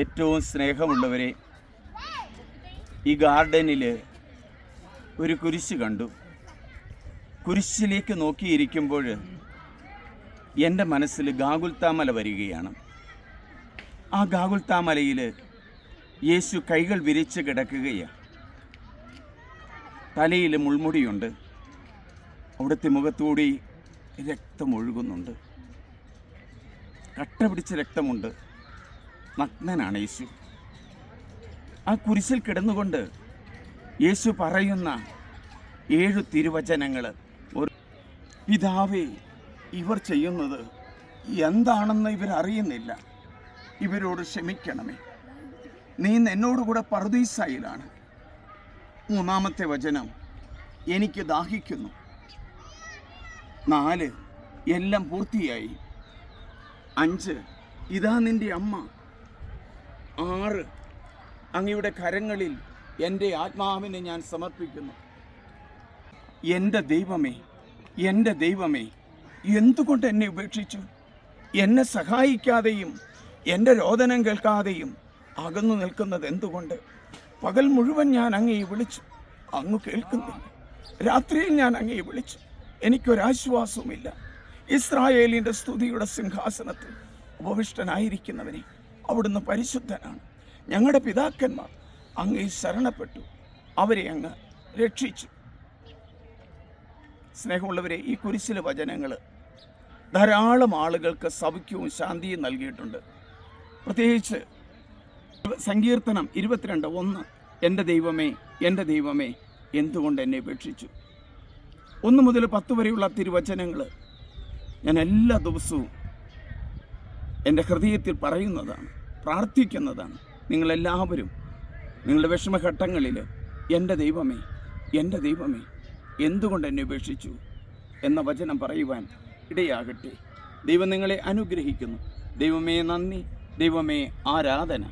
ഏറ്റവും സ്നേഹമുള്ളവരെ ഈ ഗാർഡനിൽ ഒരു കുരിശ് കണ്ടു. കുരിശിലേക്ക് നോക്കിയിരിക്കുമ്പോൾ എന്റെ മനസ്സിൽ ഗാഗുൽത്താമല വരികയാണ്. ആ ഗാഗുൽത്താമലയിൽ യേശു കൈകൾ വിരിച്ച് കിടക്കുകയാണ് തലയിൽ മുൾമുടിയുണ്ട്. അവിടുത്തെ മുഖത്തുകൂടി രക്തം ഒഴുകുന്നുണ്ട് കട്ട പിടിച്ച രക്തമുണ്ട്. നഗ്നനാണ് യേശു. ആ കുരിശിൽ കിടന്നുകൊണ്ട് യേശു പറയുന്ന ഏഴു തിരുവചനങ്ങൾ ഒരു പിതാവേ ഇവർ ചെയ്യുന്നത് എന്താണെന്ന് ഇവരറിയുന്നില്ല. ഇവരോട് ക്ഷമിക്കണമേ. നീ എന്നോടുകൂടെ പറുദീസായിലാണ് മൂന്നാമത്തെ വചനം എനിക്ക് ദാഹിക്കുന്നു. നാല് എല്ലാം പൂർത്തിയായി. അഞ്ച് ഇതാ നിന്റെ അമ്മ. ആറ്. അങ്ങയുടെ കരങ്ങളിൽ എന്റെ ആത്മാവിനെ ഞാൻ സമർപ്പിക്കുന്നു. എന്റെ ദൈവമേ എന്റെ ദൈവമേ എന്തുകൊണ്ട് എന്നെ ഉപേക്ഷിച്ചു? എന്നെ സഹായിക്കാതെയും എന്റെ രോദനം കേൾക്കാതെയും അകന്നു നിൽക്കുന്നത് എന്തുകൊണ്ട്? പകൽ മുഴുവൻ ഞാൻ അങ്ങയെ വിളിച്ചു. അങ്ങ് കേൾക്കുന്നില്ല. രാത്രിയിൽ ഞാൻ അങ്ങയെ വിളിച്ചു. എനിക്കൊരാശ്വാസവുമില്ല. ഇസ്രായേലിന്റെ സ്തുതിയുടെ സിംഹാസനത്തിൽ ഉപവിഷ്ടനായിരിക്കുന്നവനെ അവിടുന്ന് പരിശുദ്ധനാണ്. ഞങ്ങളുടെ പിതാക്കന്മാർ അങ്ങേ ശരണപ്പെട്ടു. അവരെ അങ്ങ് രക്ഷിച്ചു. സ്നേഹമുള്ളവരെ ഈ കുരിശിലെ വചനങ്ങൾ ധാരാളം ആളുകൾക്ക് സൗഖ്യവും ശാന്തിയും നൽകിയിട്ടുണ്ട്. പ്രത്യേകിച്ച് സങ്കീർത്തനം ഇരുപത്തിരണ്ട് ഒന്ന് എന്റെ ദൈവമേ എന്റെ ദൈവമേ എന്തുകൊണ്ട് എന്നെ ഉപേക്ഷിച്ചു? ഒന്ന് മുതൽ പത്ത് വരെയുള്ള തിരുവചനങ്ങൾ ഞാൻ എല്ലാ ദിവസവും എന്റെ ഹൃദയത്തിൽ പറയുന്നതാണ് പ്രാർത്ഥിക്കുന്നതാണ്. നിങ്ങളെല്ലാവരും നിങ്ങളുടെ വിഷമഘട്ടങ്ങളിൽ എന്റെ ദൈവമേ എന്റെ ദൈവമേ എന്തുകൊണ്ട് എന്നെ ഉപേക്ഷിച്ചു എന്ന വചനം പറയുവാൻ ഇടയാകട്ടെ. ദൈവം നിങ്ങളെ അനുഗ്രഹിക്കുന്നു. ദൈവമേ നന്ദി ദൈവമേ ആരാധന.